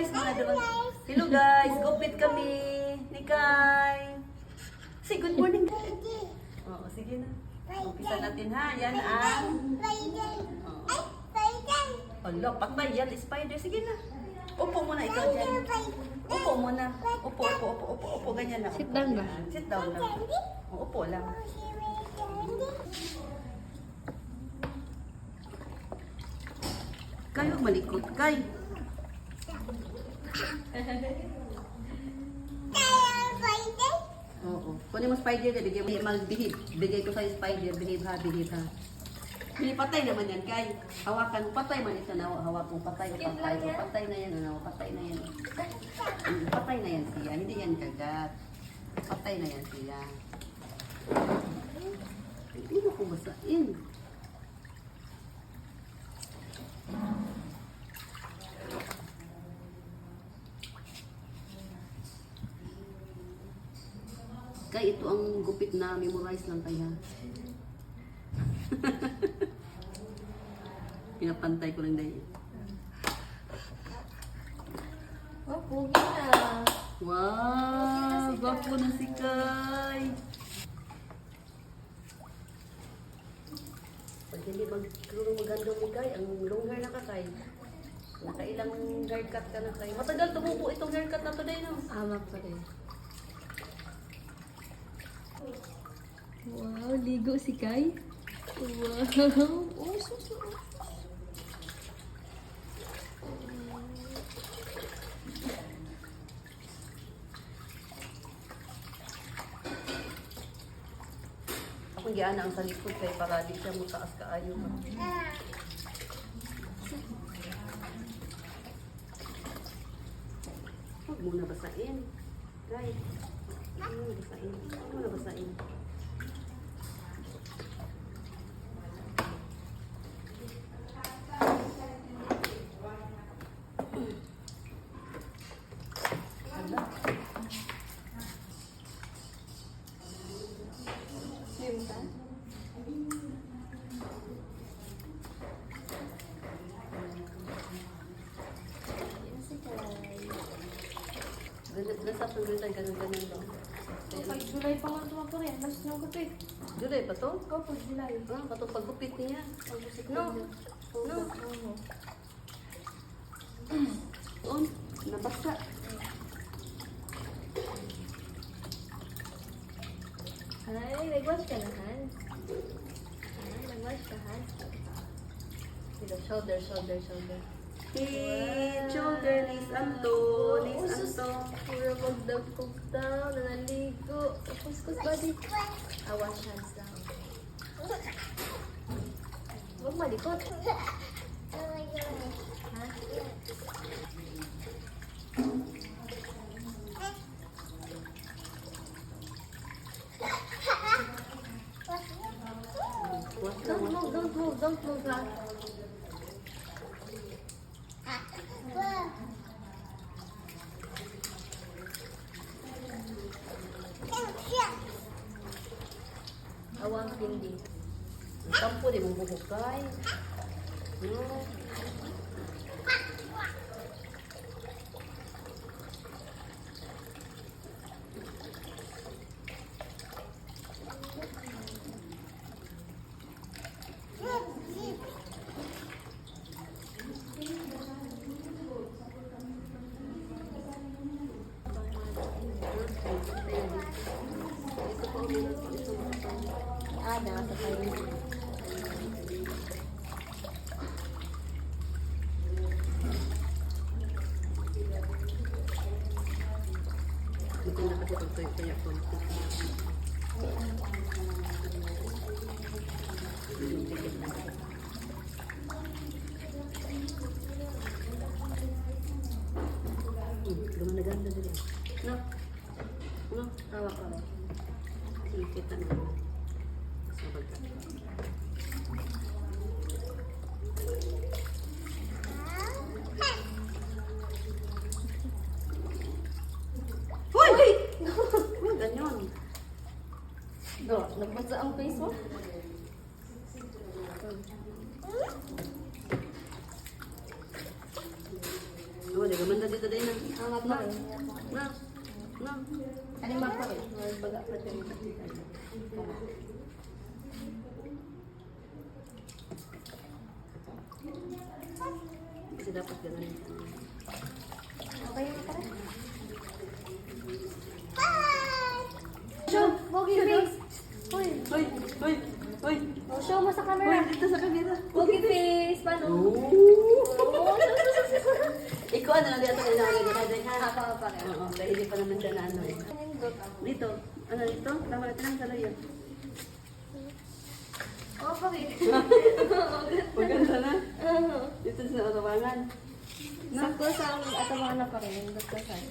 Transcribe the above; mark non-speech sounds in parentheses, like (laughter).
guys, mga doon. Hello guys, gupit kami ni Kai. Say good morning. Oo, sige na. Umpisa natin ha. Yan ang... Oo. Ala, patay yan. Spider. Sige na. Upo muna ikaw dyan. Upo muna. Upo, upo, upo, upo, upo. Ganyan lang. Sit down ba? Sit down lang. Upo lang. Kayo malikot. Kay. Oo. Kunin mo spider na, bigay mo mag-behave. Bigay ko sa'yo spider, behave ha, behave ha. Hindi patay naman yan, kay. Hawakan mo, patay man ito na, hawak mo, patay patay. Patay na yan, ano, patay na yan. Patay na yan siya, hindi yan kagat. Patay na yan siya. Hindi mo ko Kaya ito ang gupit na memorize lang kaya. (laughs) Pinapantay ko lang dahil. Oh, pugi na. Wow! Gwapo na si Kai! Pag hindi magkaroon magandang ni Kai, ang long hair na ka Kai. Nakailang haircut ka na Kai. Matagal tumubo itong haircut na to din, no? Ama pa rin. Wow, ligo si Kai. Wow. (laughs) Oh, so, oh. Ako giana ang sa likod kay para di siya mo taas kaayo ka. Huwag muna basain. Kai. Huwag muna basain. Muna basain. Swim ka? Yan si Kai. Ganun- Nasa sunod tayo ganun ganun lang. Pag July pa nga pa rin. Mas nang gupit. July pa to? Oh, pag July. Ah, kato paggupit niya. Pagusik No. no. No. Oo. On, nabasa. Ay, nag-wash ka na, Han? Ay, nag-wash ka, Han? Dito, shoulder, shoulder, shoulder. Hey, shoulder, knees, anto, knees, anto. Puro magdagkog daw, nanaligo. Kuskus body. Ah, wash hands lang. Huwag malikot. Ha? Ha? Awang pindi. Ang Kampo, di mo bubukay. No. Ito pa ulit. Ito pa. Ah, nasa tayo. Ito na kasi ito kaya ko. Gumana-ganda din. No? No? Tawa ka. Sige, na. Ka. Hoy! Ano ganyan? Do, nagbasa ang face mo? Oh, di gumanda dito din na. Ang mapa rin. Na. Na. Ano yung? Baga pa. Kasi dapat ganun. Okay mapa rin? Show! Pogi face! Uy! Hoy, hoy, hoy. Oh, show mo sa Hoy, camera! dito sa kamera. Pogi face! Paano? Oh. Oh, (laughs) Ikaw ano lang dito kanina ako nagkakaday ha. Ako pa rin. Oo, dahil hindi pa naman siya na ano eh. Dito, ano dito? Tama natin ang salayo. Oh, pogi. (laughs) (laughs) Maganda na. Dito sa arawangan. Sakto sa ating atamaan na pa rin. Nindot ka sa'yo.